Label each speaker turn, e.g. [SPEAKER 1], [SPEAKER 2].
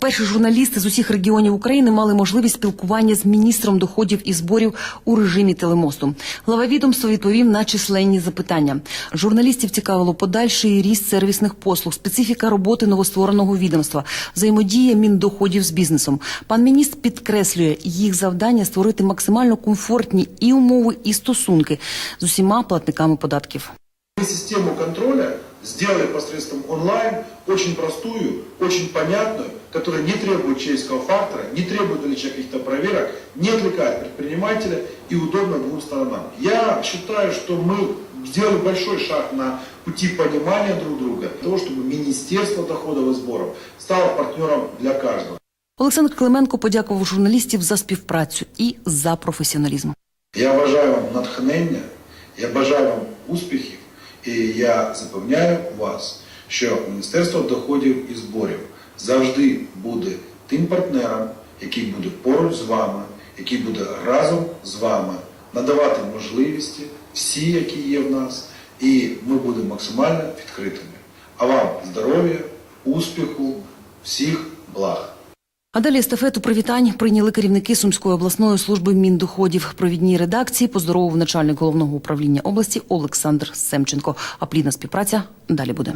[SPEAKER 1] Перші журналісти з усіх регіонів України мали можливість спілкування з міністром доходів і зборів у режимі телемосту. Глава відомства відповів на численні запитання. Журналістів цікавило подальший ріст сервісних послуг, специфіка роботи новоствореного відомства, взаємодія міндоходів з бізнесом. Пан міністр підкреслює їх завдання створити максимально комфортні і умови, і стосунки з усіма платниками податків.
[SPEAKER 2] Систему контроля сделали посредством онлайн, очень простую, очень понятную, которая не требует человеческого фактора, не требует наличия каких-то проверок, не отвлекает предпринимателя и удобно двум сторонам. Я считаю, что мы сделали большой шаг на пути понимания друг друга, для того, чтобы Министерство доходов и сборов стало партнером для каждого.
[SPEAKER 1] Олександр Клименко подякував журналістів за співпрацю і за професіоналізм.
[SPEAKER 2] Я бажаю вам натхнення, я бажаю вам успіхів, і я запевняю вас, що Міністерство доходів і зборів завжди буде тим партнером, який буде поруч з вами, який буде разом з вами надавати можливості всі, які є в нас, і ми будемо максимально відкритими. А вам здоров'я, успіху, всіх благ.
[SPEAKER 1] А далі естафету привітань прийняли керівники Сумської обласної служби міндоходів. Провідній редакції поздоровив начальник головного управління області Олександр Семченко. А плідна співпраця далі буде.